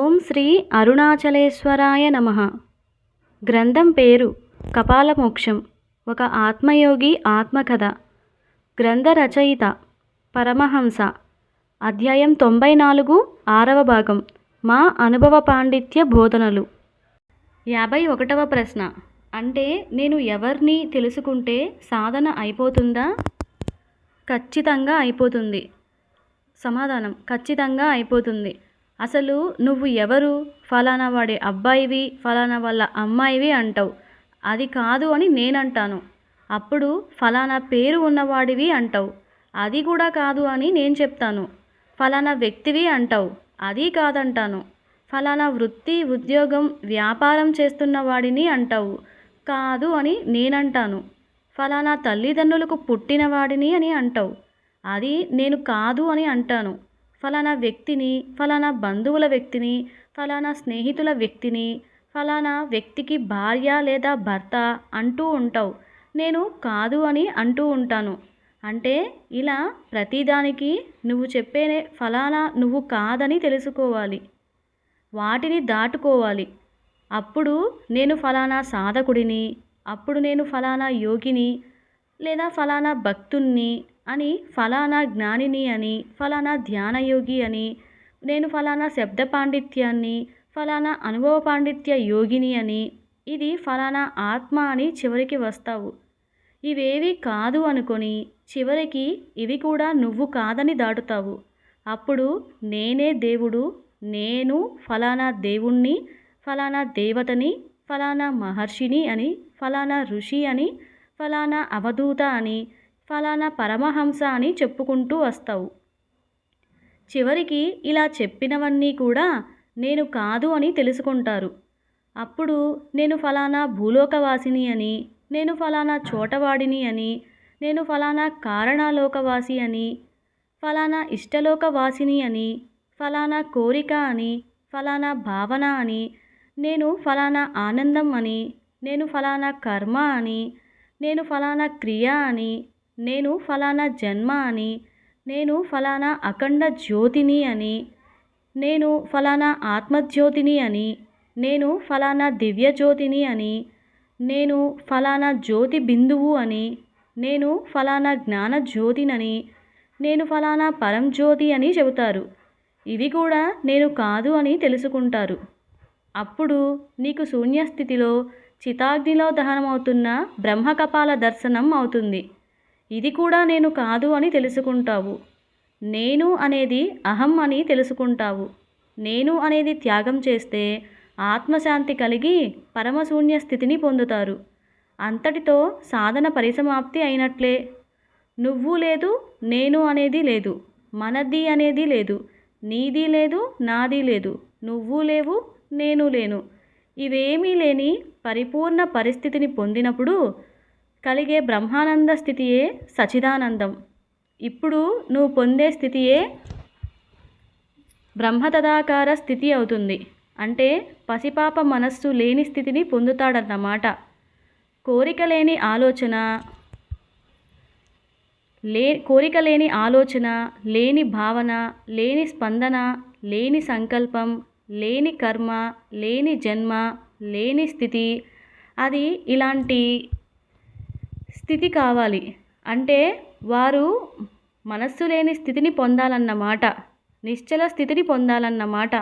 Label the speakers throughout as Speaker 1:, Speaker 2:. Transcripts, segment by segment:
Speaker 1: ఓం శ్రీ అరుణాచలేశ్వరాయ నమ. గ్రంథం పేరు కపాలమోక్షం. ఒక ఆత్మయోగి ఆత్మకథ. గ్రంథ రచయిత పరమహంస. అధ్యాయం తొంభై నాలుగు ఆరవ భాగం. మా అనుభవ పాండిత్య బోధనలు. యాభై ఒకటవ ప్రశ్న. అంటే నేను ఎవరిని తెలుసుకుంటే సాధన అయిపోతుందా? ఖచ్చితంగా అయిపోతుంది. సమాధానం. ఖచ్చితంగా అయిపోతుంది. అసలు నువ్వు ఎవరు? ఫలానా వాడి అబ్బాయివి ఫలానా వాళ్ళ అమ్మాయివి అంటావు. అది కాదు అని నేనంటాను. అప్పుడు ఫలానా పేరు ఉన్నవాడివి అంటావు. అది కూడా కాదు అని నేను చెప్తాను. ఫలానా వ్యక్తివి అంటావు. అది కాదంటాను. ఫలానా వృత్తి ఉద్యోగం వ్యాపారం చేస్తున్న వాడిని అంటావు. కాదు అని నేనంటాను. ఫలానా తల్లిదండ్రులకు పుట్టిన వాడిని అని అంటావు. అది నేను కాదు అని అంటాను. ఫలానా వ్యక్తిని ఫలానా బంధువుల వ్యక్తిని ఫలానా స్నేహితుల వ్యక్తిని ఫలానా వ్యక్తికి భార్య లేదా భర్త అంటూ ఉంటావు. నేను కాదు అని అంటూ ఉంటాను. అంటే ఇలా ప్రతిదానికి నువ్వు చెప్పే ఫలానా నువ్వు కాదని తెలుసుకోవాలి. వాటిని దాటుకోవాలి. అప్పుడు నేను ఫలానా సాధకుడిని అప్పుడు నేను ఫలానా యోగిని లేదా ఫలానా భక్తుణ్ణి అని ఫలానా జ్ఞానిని అని ఫలానా ధ్యానయోగి అని నేను ఫలానా శబ్ద పాండిత్యాన్ని ఫలానా అనుభవ పాండిత్య యోగిని అని ఇది ఫలానా ఆత్మ అని చివరికి వస్తావు. ఇవేవి కాదు అనుకొని చివరికి ఇవి కూడా నువ్వు కాదని దాటుతావు. అప్పుడు నేనే దేవుడు నేను ఫలానా దేవుణ్ణి ఫలానా దేవతని ఫలానా మహర్షిని అని ఫలానా ఋషి అని ఫలానా అవధూత అని ఫలానా పరమహంస అని చెప్పుకుంటూ వస్తావు. చివరికి ఇలా చెప్పినవన్నీ కూడా నేను కాదు అని తెలుసుకుంటారు. అప్పుడు నేను ఫలానా భూలోకవాసిని అని నేను ఫలానా చోటవాడిని అని నేను ఫలానా కారణాలోకవాసి అని ఫలానా ఇష్టలోకవాసిని అని ఫలానా కోరిక అని ఫలానా భావన అని నేను ఫలానా ఆనందం అని నేను ఫలానా కర్మ అని నేను ఫలానా క్రియ అని నేను ఫలానా జన్మ అని నేను ఫలానా అఖండ జ్యోతిని అని నేను ఫలానా ఆత్మజ్యోతిని అని నేను ఫలానా దివ్య జ్యోతిని అని నేను ఫలానా జ్యోతి బిందువు అని నేను ఫలానా జ్ఞాన జ్యోతినని నేను ఫలానా పరంజ్యోతి అని చెబుతారు. ఇవి కూడా నేను కాదు అని తెలుసుకుంటారు. అప్పుడు నీకు శూన్యస్థితిలో చితాగ్నిలో దహనమవుతున్న బ్రహ్మకపాల దర్శనం అవుతుంది. ఇది కూడా నేను కాదు అని తెలుసుకుంటావు. నేను అనేది అహం అని తెలుసుకుంటావు. నేను అనేది త్యాగం చేస్తే ఆత్మశాంతి కలిగి పరమశూన్య స్థితిని పొందుతారు. అంతటితో సాధన పరిసమాప్తి అయినట్లే. నువ్వు లేదు నేను అనేది లేదు మనది అనేది లేదు నీది లేదు నాది లేదు నువ్వు లేవు నేను లేను. ఇవేమీ లేని పరిపూర్ణ పరిస్థితిని పొందినప్పుడు కలిగే బ్రహ్మానంద స్థితియే సచిదానందం. ఇప్పుడు నువ్వు పొందే స్థితియే బ్రహ్మతదాకార స్థితి అవుతుంది. అంటే పసిపాప మనస్సు లేని స్థితిని పొందుతాడన్నమాట. కోరిక లేని ఆలోచన లే కోరిక లేని ఆలోచన లేని భావన లేని స్పందన లేని సంకల్పం లేని కర్మ లేని జన్మ లేని స్థితి అది ఇలాంటి స్థితి కావాలి. అంటే వారు మనస్సు లేని స్థితిని పొందాలన్నమాట నిశ్చల స్థితిని పొందాలన్నమాట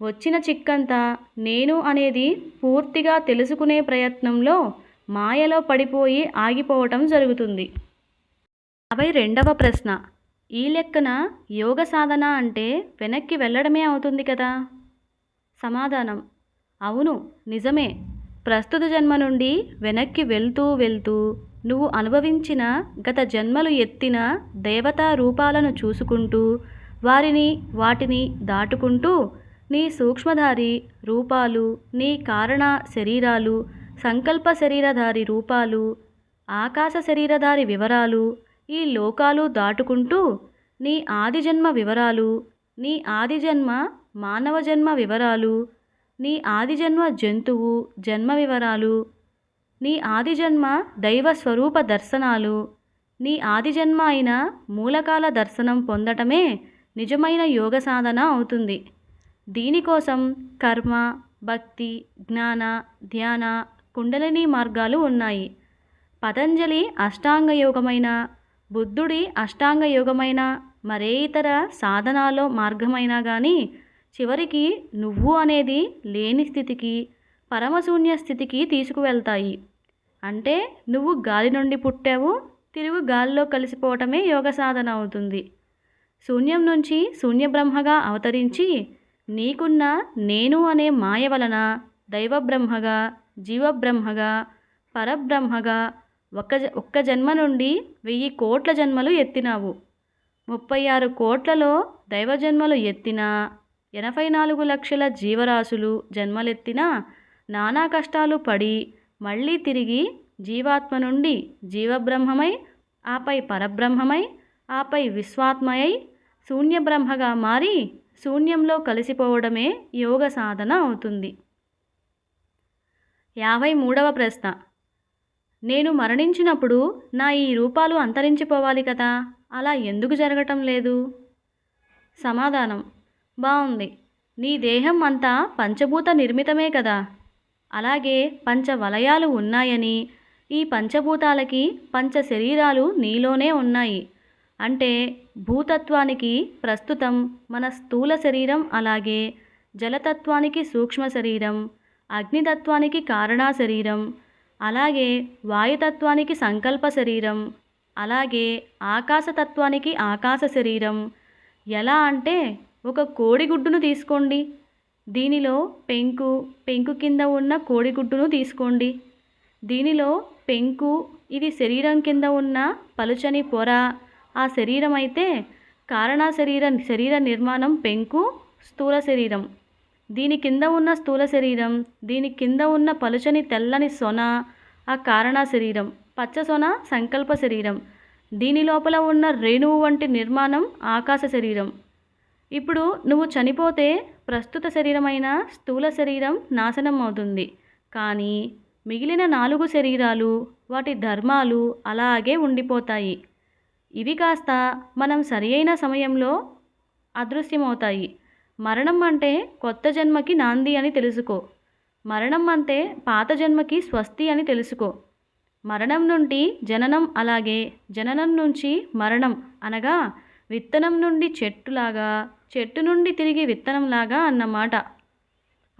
Speaker 1: వచ్చిన చిక్కంతా నేను అనేది పూర్తిగా తెలుసుకునే ప్రయత్నంలో మాయలో పడిపోయి ఆగిపోవటం జరుగుతుంది. యాభై రెండవ ప్రశ్న. ఈ లెక్కన యోగ సాధన అంటే వెనక్కి వెళ్ళడమే అవుతుంది కదా? సమాధానం. అవును నిజమే. ప్రస్తుత జన్మ నుండి వెనక్కి వెళ్తూ వెళ్తూ నువ్వు అనుభవించిన గత జన్మలు ఎత్తిన దేవతా రూపాలను చూసుకుంటూ వారిని వాటిని దాటుకుంటూ నీ సూక్ష్మధారి రూపాలు నీ కారణ శరీరాలు సంకల్ప శరీరధారి రూపాలు ఆకాశ శరీరధారి వివరాలు ఈ లోకాలు దాటుకుంటూ నీ ఆది జన్మ వివరాలు నీ ఆది జన్మ మానవ జన్మ వివరాలు నీ ఆది జన్మ జంతువు జన్మ వివరాలు నీ ఆదిజన్మ దైవ స్వరూప దర్శనాలు. నీ ఆదిజన్మ అయిన మూలకాల దర్శనం పొందటమే నిజమైన యోగ సాధన అవుతుంది. దీనికోసం కర్మ భక్తి జ్ఞాన ధ్యాన కుండలిని మార్గాలు ఉన్నాయి. పతంజలి అష్టాంగ యోగమైన బుద్ధుడి అష్టాంగ యోగమైన మరే ఇతర సాధనాలో మార్గమైనా కానీ చివరికి నువ్వు అనేది లేని స్థితికి పరమశూన్య స్థితికి తీసుకువెళ్తాయి. అంటే నువ్వు గాలి నుండి పుట్టావు తిరుగు గాలిలో కలిసిపోవటమే యోగ సాధన అవుతుంది. శూన్యం నుంచి శూన్య బ్రహ్మగా అవతరించి నీకున్న నేను అనే మాయ వలన దైవబ్రహ్మగా జీవబ్రహ్మగా పరబ్రహ్మగా ఒక్క ఒక్క జన్మ నుండి వెయ్యి కోట్ల జన్మలు ఎత్తినావు. ముప్పై ఆరు కోట్లలో దైవ జన్మలు ఎత్తినా ఎనభై నాలుగు లక్షల జీవరాశులు జన్మలెత్తినా నానా కష్టాలు పడి మళ్ళీ తిరిగి జీవాత్మ నుండి జీవబ్రహ్మమై ఆపై పరబ్రహ్మమై ఆపై విశ్వాత్మయై శూన్యబ్రహ్మగా మారి శూన్యంలో కలిసిపోవడమే యోగ సాధన అవుతుంది. యాభై మూడవ ప్రశ్న. నేను మరణించినప్పుడు నా ఈ రూపాలు అంతరించిపోవాలి కదా అలా ఎందుకు జరగటం లేదు? సమాధానం. బాగుంది నీ దేహం అంతా పంచభూత నిర్మితమే కదా. అలాగే పంచ వలయాలు ఉన్నాయని. ఈ పంచభూతాలకి పంచ శరీరాలు నీలోనే ఉన్నాయి. అంటే భూతత్వానికి ప్రస్తుతం మన స్థూల శరీరం అలాగే జలతత్వానికి సూక్ష్మ శరీరం అగ్నితత్వానికి కారణా శరీరం అలాగే వాయుతత్వానికి సంకల్ప శరీరం అలాగే ఆకాశతత్వానికి ఆకాశ శరీరం. ఎలా అంటే ఒక కోడిగుడ్డును తీసుకోండి. దీనిలో పెంకు పెంకు కింద ఉన్న కోడిగుడ్డును తీసుకోండి. దీనిలో పెంకు ఇది శరీరం కింద ఉన్న పలుచని పొర ఆ శరీరం అయితే కారణ శరీర శరీర నిర్మాణం పెంకు స్థూల శరీరం. దీని కింద ఉన్న స్థూల శరీరం దీని కింద ఉన్న పలుచని తెల్లని సొన ఆ కారణ శరీరం పచ్చ సొన సంకల్ప శరీరం. దీని లోపల ఉన్న రేణువు వంటి నిర్మాణం ఆకాశ శరీరం. ఇప్పుడు నువ్వు చనిపోతే ప్రస్తుత శరీరమైన స్థూల శరీరం నాశనం అవుతుంది. కానీ మిగిలిన నాలుగు శరీరాలు వాటి ధర్మాలు అలాగే ఉండిపోతాయి. ఇవి కాస్త మనం సరి అయిన సమయంలో అదృశ్యమవుతాయి. మరణం అంటే కొత్త జన్మకి నాంది అని తెలుసుకో. మరణం అంటే పాత జన్మకి స్వస్తి అని తెలుసుకో. మరణం నుండి జననం అలాగే జననం నుంచి మరణం అనగా విత్తనం నుండి చెట్టులాగా చెట్టు నుండి తిరిగి విత్తనంలాగా అన్నమాట.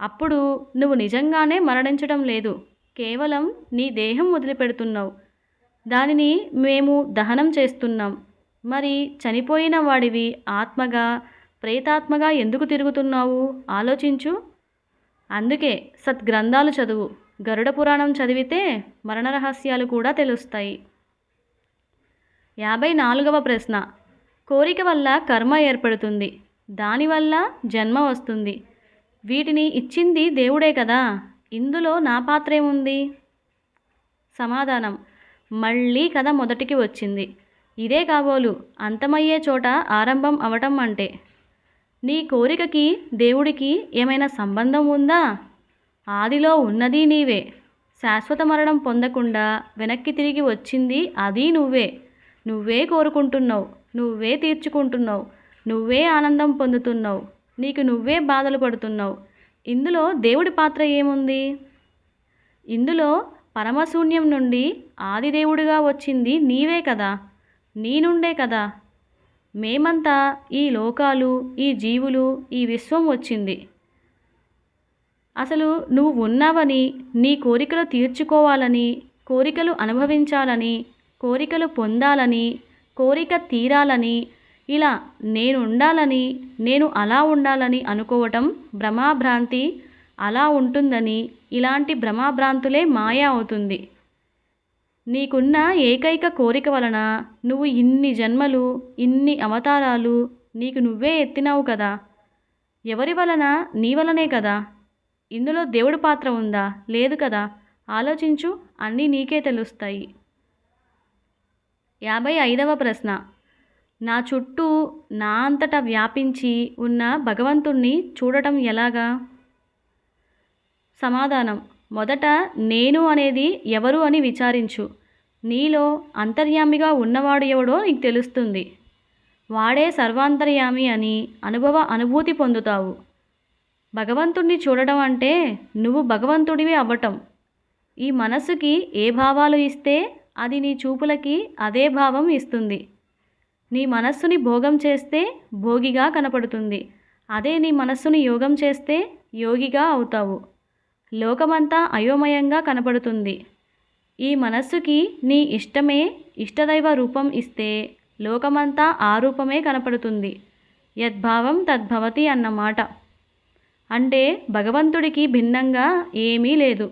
Speaker 1: అప్పుడు నువ్వు నిజంగానే మరణించడం లేదు. కేవలం నీ దేహం వదిలిపెడుతున్నావు. దానిని మేము దహనం చేస్తున్నాం. మరి చనిపోయిన వాడివి ఆత్మగా ప్రేతాత్మగా ఎందుకు తిరుగుతున్నావు? ఆలోచించు. అందుకే సద్గ్రంథాలు చదువు. గరుడ పురాణం చదివితే మరణ రహస్యాలు కూడా తెలుస్తాయి. యాభై నాలుగవ ప్రశ్న. కోరిక వల్ల కర్మ ఏర్పడుతుంది. దానివల్ల జన్మ వస్తుంది. వీటిని ఇచ్చింది దేవుడే కదా. ఇందులో నా పాత్ర ఏముంది? సమాధానం. మళ్ళీ కథ మొదటికి వచ్చింది. ఇదే కాబోలు. అంతమయ్యే చోట ఆరంభం అవటం అంటే. నీ కోరికకి దేవుడికి ఏమైనా సంబంధం ఉందా? ఆదిలో ఉన్నది నీవే. శాశ్వత మరణం పొందకుండా వెనక్కి తిరిగి వచ్చింది అది నువ్వే. నువ్వే కోరుకుంటున్నావు. నువ్వే తీర్చుకుంటున్నావు. నువ్వే ఆనందం పొందుతున్నావు. నీకు నువ్వే బాధలు పడుతున్నావు. ఇందులో దేవుడి పాత్ర ఏముంది? ఇందులో పరమశూన్యం నుండి ఆదిదేవుడిగా వచ్చింది నీవే కదా. నీ నుండే కదా. మేమంతా ఈ లోకాలు ఈ జీవులు ఈ విశ్వం వచ్చింది. అసలు నువ్వు ఉన్నావని నీ కోరికలు తీర్చుకోవాలని కోరికలు అనుభవించాలని కోరికలు పొందాలని కోరిక తీరాలని ఇలా నేను ఉండాలని నేను అలా ఉండాలని అనుకోవటం భ్రమాభ్రాంతి అలా ఉంటుందని ఇలాంటి భ్రమాభ్రాంతులే మాయ అవుతుంది. నీకున్న ఏకైక కోరిక వలన నువ్వు ఇన్ని జన్మలు ఇన్ని అవతారాలు నీకు నువ్వే ఎత్తినావు కదా. ఎవరి వలన? నీ వలనే కదా. ఇందులో దేవుడి పాత్ర ఉందా? లేదు కదా. ఆలోచించు అన్నీ నీకే తెలుస్తాయి. యాభై ఐదవ ప్రశ్న. నా చుట్టూ నా అంతటా వ్యాపించి ఉన్న భగవంతుణ్ణి చూడటం ఎలాగా? సమాధానం. మొదట నేను అనేది ఎవరు అని విచారించు. నీలో అంతర్యామిగా ఉన్నవాడు ఎవడో నీకు తెలుస్తుంది. వాడే సర్వాంతర్యామి అని అనుభవ అనుభూతి పొందుతావు. భగవంతుణ్ణి చూడడం అంటే నువ్వు భగవంతుడివి అవ్వటం. ఈ మనసుకి ఏ భావాలు ఇస్తే అది నీ చూపులకి అదే భావం ఇస్తుంది. నీ మనస్సుని భోగం చేస్తే భోగిగా కనపడుతుంది. అదే నీ మనస్సుని యోగం చేస్తే యోగిగా అవుతావు. లోకమంతా అయోమయంగా కనపడుతుంది. ఈ మనస్సుకి నీ ఇష్టమే ఇష్టదైవ రూపం ఇస్తే లోకమంతా ఆ రూపమే కనపడుతుంది. యద్భావం తద్భవతి అన్నమాట అంటే భగవంతుడికి భిన్నంగా ఏమీ లేదు.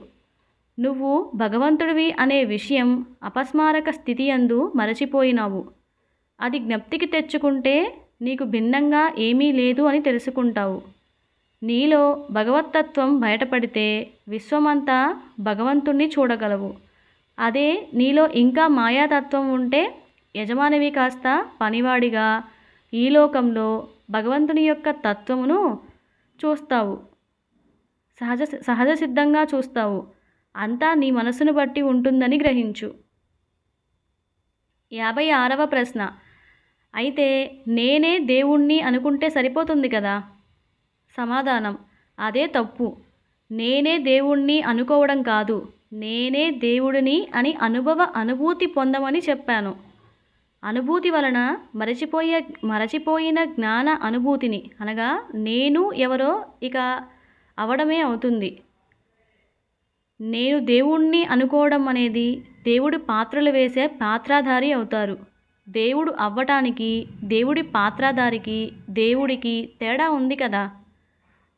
Speaker 1: నువ్వు భగవంతుడివి అనే విషయం అపస్మారక స్థితి అందు మరచిపోయినావు. అది జ్ఞప్తికి తెచ్చుకుంటే నీకు భిన్నంగా ఏమీ లేదు అని తెలుసుకుంటావు. నీలో భగవతత్వం బయటపడితే విశ్వమంతా భగవంతుణ్ణి చూడగలవు. అదే నీలో ఇంకా మాయాతత్వం ఉంటే యజమానివి కాస్త పనివాడిగా ఈ లోకంలో భగవంతుని యొక్క తత్వమును చూస్తావు. సహజ సహజ సిద్ధంగా చూస్తావు. అంతా నీ మనసును బట్టి ఉంటుందని గ్రహించు. యాభై ఆరవ ప్రశ్న. అయితే నేనే దేవుణ్ణి అనుకుంటే సరిపోతుంది కదా? సమాధానం. అదే తప్పు. నేనే దేవుణ్ణి అనుకోవడం కాదు. నేనే దేవుడిని అని అనుభవ అనుభూతి పొందమని చెప్పాను. అనుభూతి వలన మరచిపోయే మరచిపోయిన జ్ఞాన అనుభూతిని అనగా నేను ఎవరో ఇక అవడమే అవుతుంది. నేను దేవుణ్ణి అనుకోవడం అనేది దేవుడు పాత్రలు వేసే పాత్రాధారి అవుతారు. దేవుడు అవ్వటానికి దేవుడి పాత్రధారికి దేవుడికి తేడా ఉంది కదా?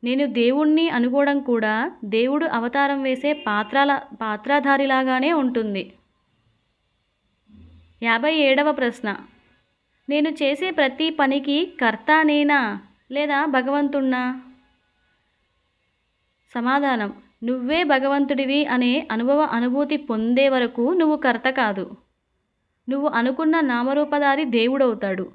Speaker 1: నేను దేవుణ్ణి అనుకోవడం కూడా దేవుడు అవతారం వేసే పాత్రల పాత్రధారిలాగానే ఉంటుంది. యాభై ఏడవ ప్రశ్న. నేను చేసే ప్రతి పనికి కర్త నేనా లేదా భగవంతుణ్ణా? సమాధానం. నువ్వే భగవంతుడివి అనే అనుభవ అనుభూతి పొందే వరకు నువ్వు కర్త కాదు. నువ్వు అనుకున్న నామరూపధారి దేవుడవుతాడు.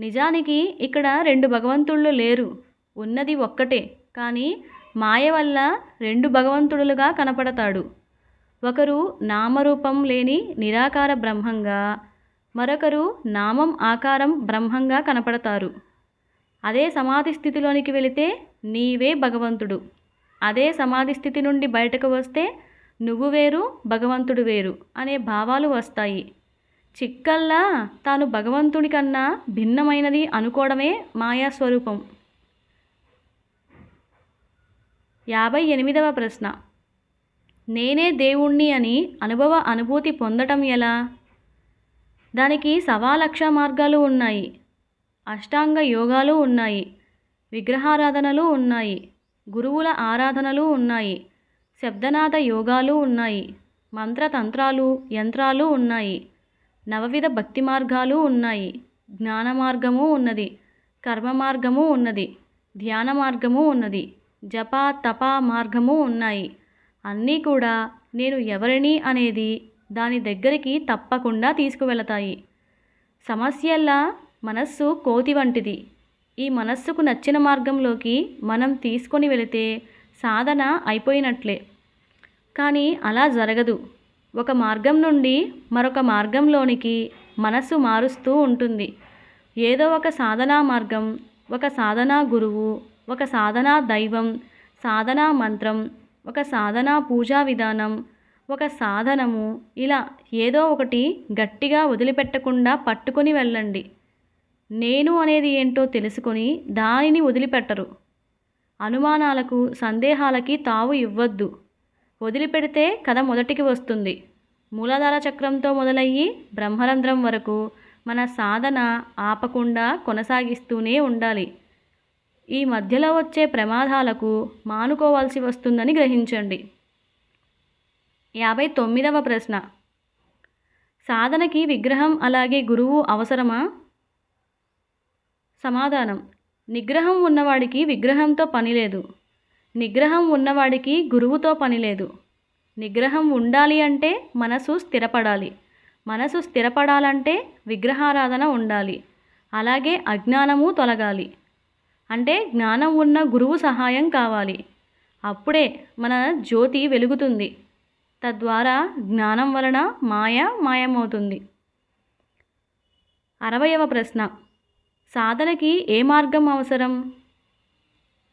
Speaker 1: నిజానికి ఇక్కడ రెండు భగవంతుళ్ళు లేరు. ఉన్నది ఒక్కటే. కానీ మాయ వల్ల రెండు భగవంతుడులుగా కనపడతాడు. ఒకరు నామరూపం లేని నిరాకార బ్రహ్మంగా మరొకరు నామం ఆకారం బ్రహ్మంగా కనపడతారు. అదే సమాధి స్థితిలోనికి వెళితే నీవే భగవంతుడు. అదే సమాధి స్థితి నుండి బయటకు వస్తే నువ్వు వేరు భగవంతుడు వేరు అనే భావాలు వస్తాయి. చిక్కల్లా తాను భగవంతుడి కన్నా భిన్నమైనది అనుకోవడమే మాయాస్వరూపం. యాభై ఎనిమిదవ ప్రశ్న. నేనే దేవుణ్ణి అని అనుభవ అనుభూతి పొందటం ఎలా? దానికి సవాలక్ష మార్గాలు ఉన్నాయి. అష్టాంగ యోగాలు ఉన్నాయి. విగ్రహారాధనలు ఉన్నాయి. గురువుల ఆరాధనలు ఉన్నాయి. శబ్దనాథ యోగాలు ఉన్నాయి. మంత్రతంత్రాలు యంత్రాలు ఉన్నాయి. నవవిధ భక్తి మార్గాలు ఉన్నాయి. జ్ఞాన మార్గము ఉన్నది. కర్మ మార్గము ఉన్నది. ధ్యాన మార్గము ఉన్నది. జప తప మార్గము ఉన్నాయి. అన్నీ కూడా నేను ఎవరిని అనేది దాని దగ్గరికి తప్పకుండా తీసుకువెళతాయి. సమస్యల్లా మనస్సు కోతి వంటిది. ఈ మనస్సుకు నచ్చిన మార్గంలోకి మనం తీసుకొని వెళితే సాధన అయిపోయినట్లే. కానీ అలా జరగదు. ఒక మార్గం నుండి మరొక మార్గంలోనికి మనసు మారుస్తూ ఉంటుంది. ఏదో ఒక సాధనా మార్గం ఒక సాధనా గురువు ఒక సాధనా దైవం సాధనా మంత్రం ఒక సాధనా పూజా విధానం ఒక సాధనము ఇలా ఏదో ఒకటి గట్టిగా వదిలిపెట్టకుండా పట్టుకొని వెళ్ళండి. నేను అనేది ఏంటో తెలుసుకొని దానిని వదిలిపెట్టరు. అనుమానాలకు సందేహాలకి తావు ఇవ్వద్దు. వదిలిపెడితే కథ మొదటికి వస్తుంది. మూలాధార చక్రంతో మొదలయ్యి బ్రహ్మరంధ్రం వరకు మన సాధన ఆపకుండా కొనసాగిస్తూనే ఉండాలి. ఈ మధ్యలో వచ్చే ప్రమాదాలకు మానుకోవాల్సి వస్తుందని గ్రహించండి. యాభై తొమ్మిదవ ప్రశ్న. సాధనకి విగ్రహం అలాగే గురువు అవసరమా? సమాధానం. నిగ్రహం ఉన్నవాడికి విగ్రహంతో పని లేదు. నిగ్రహం ఉన్నవాడికి గురువుతో పని లేదు. నిగ్రహం ఉండాలి అంటే మనసు స్థిరపడాలి. మనసు స్థిరపడాలంటే విగ్రహారాధన ఉండాలి. అలాగే అజ్ఞానము తొలగాలి. అంటే జ్ఞానం ఉన్న గురువు సహాయం కావాలి. అప్పుడే మన జ్యోతి వెలుగుతుంది. తద్వారా జ్ఞానం వలన మాయ మాయమవుతుంది. అరవయవ ప్రశ్న. సాధనకి ఏ మార్గం అవసరం?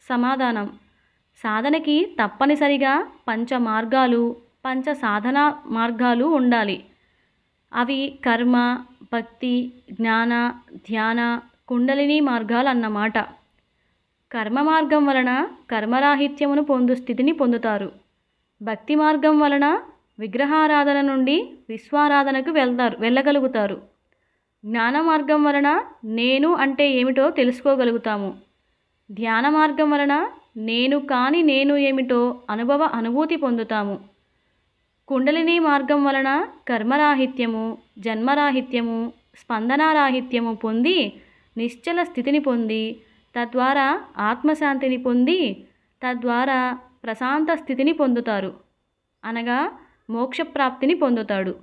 Speaker 1: సమాధానం. సాధనకి తప్పనిసరిగా పంచ మార్గాలు పంచ సాధన మార్గాలు ఉండాలి. అవి కర్మ భక్తి జ్ఞాన ధ్యాన కుండలిని మార్గాలు అన్నమాట కర్మ మార్గం వలన కర్మరాహిత్యమును పొందు స్థితిని పొందుతారు. భక్తి మార్గం వలన విగ్రహారాధన నుండి విశ్వారాధనకు వెళ్తారు వెళ్ళగలుగుతారు. జ్ఞాన మార్గం వలన నేను అంటే ఏమిటో తెలుసుకోగలుగుతాము. ధ్యాన మార్గం వలన నేను కాని నేను ఏమిటో అనుభవ అనుభూతి పొందుతాము. కుండలిని మార్గం వలన కర్మరాహిత్యము జన్మరాహిత్యము స్పందనారాహిత్యము పొంది నిశ్చల స్థితిని పొంది తద్వారా ఆత్మశాంతిని పొంది తద్వారా ప్రశాంత స్థితిని పొందుతారు. అనగా మోక్షప్రాప్తిని పొందుతాడు.